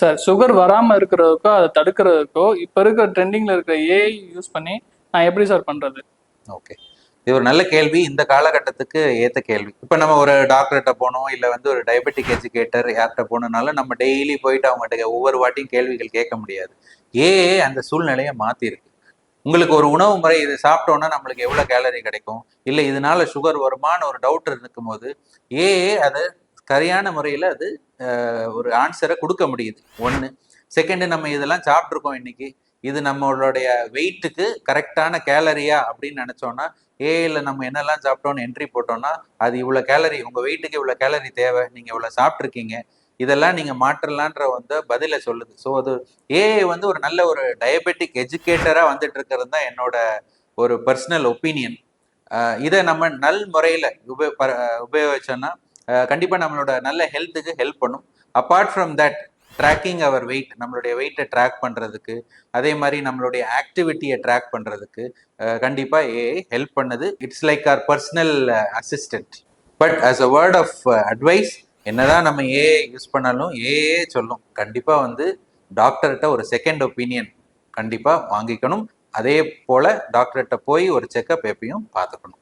Sir sugar வராம இருக்கிறதுக்கோ அதை தடுக்கிறதுக்கோ இப்ப இருக்கிற ட்ரெண்டிங்ல இருக்கிற ஏஐ யூஸ் பண்ணி நான் எப்படி சார் பண்றது? ஓகே இது ஒரு நல்ல கேள்வி. இந்த காலகட்டத்துக்கு ஏத்த கேள்வி. இப்போ நம்ம ஒரு டாக்டர்கிட்ட போனோம் இல்லை வந்து ஒரு டயபெட்டிக் எஜுகேட்டர் யார்கிட்ட போனோம்னாலும் நம்ம டெய்லி போயிட்டு அவங்ககிட்ட ஒவ்வொரு வாட்டியும் கேள்விகள் கேட்க முடியாது. ஏஏ அந்த சூழ்நிலையை மாத்திருக்கு. உங்களுக்கு ஒரு உணவு முறை இது சாப்பிட்டோன்னா நம்மளுக்கு எவ்வளோ கேலரி கிடைக்கும்? இல்லை இதனால சுகர் வருமான்னு ஒரு டவுட் இருக்கும்போது ஏஏ அதை சரியான முறையில் அது ஒரு ஆன்சரை கொடுக்க முடியுது. ஒன்று செகண்டு நம்ம இதெல்லாம் சாப்பிட்ருக்கோம் இன்னைக்கு. இது நம்மளுடைய வெயிட்டுக்கு கரெக்டான கேலரியா அப்படின்னு நினச்சோன்னா ஏஐயில் நம்ம என்னெல்லாம் சாப்பிட்டோம்னு என்ட்ரி போட்டோம்னா அது இவ்வளோ கேலரி உங்கள் வெயிட்டுக்கு இவ்வளோ கேலரி தேவை நீங்கள் இவ்வளோ சாப்பிட்ருக்கீங்க இதெல்லாம் நீங்கள் மாற்றலான்ற வந்து பதிலை சொல்லுது. ஸோ அது ஏஐ வந்து ஒரு நல்ல ஒரு டயபெட்டிக் எஜுகேட்டராக வந்துட்டு இருக்கிறது தான் என்னோட ஒரு பர்சனல் ஒப்பீனியன் இதை நம்ம நல் முறையில் உபயோ ப- உபயோகிச்சோன்னா கண்டிப்பாக நம்மளோட நல்ல ஹெல்த்துக்கு ஹெல்ப் பண்ணும். Apart from that tracking our weight நம்மளுடைய வெயிட்டை ட்ராக் பண்ணுறதுக்கு அதே மாதிரி நம்மளுடைய ஆக்டிவிட்டியை ட்ராக் பண்ணுறதுக்கு கண்டிப்பாக ஏஐ ஹெல்ப் பண்ணுது. It's like our personal assistant but as a word of advice என்னதான் நம்ம ஏஐ யூஸ் பண்ணாலும் ஏஏ சொல்லும். கண்டிப்பாக வந்து டாக்டர்கிட்ட ஒரு செகண்ட் ஒப்பீனியன் கண்டிப்பாக வாங்கிக்கணும். அதே போல் டாக்டர்கிட்ட போய் ஒரு செக்கப் எப்பயும் பார்த்துக்கணும்.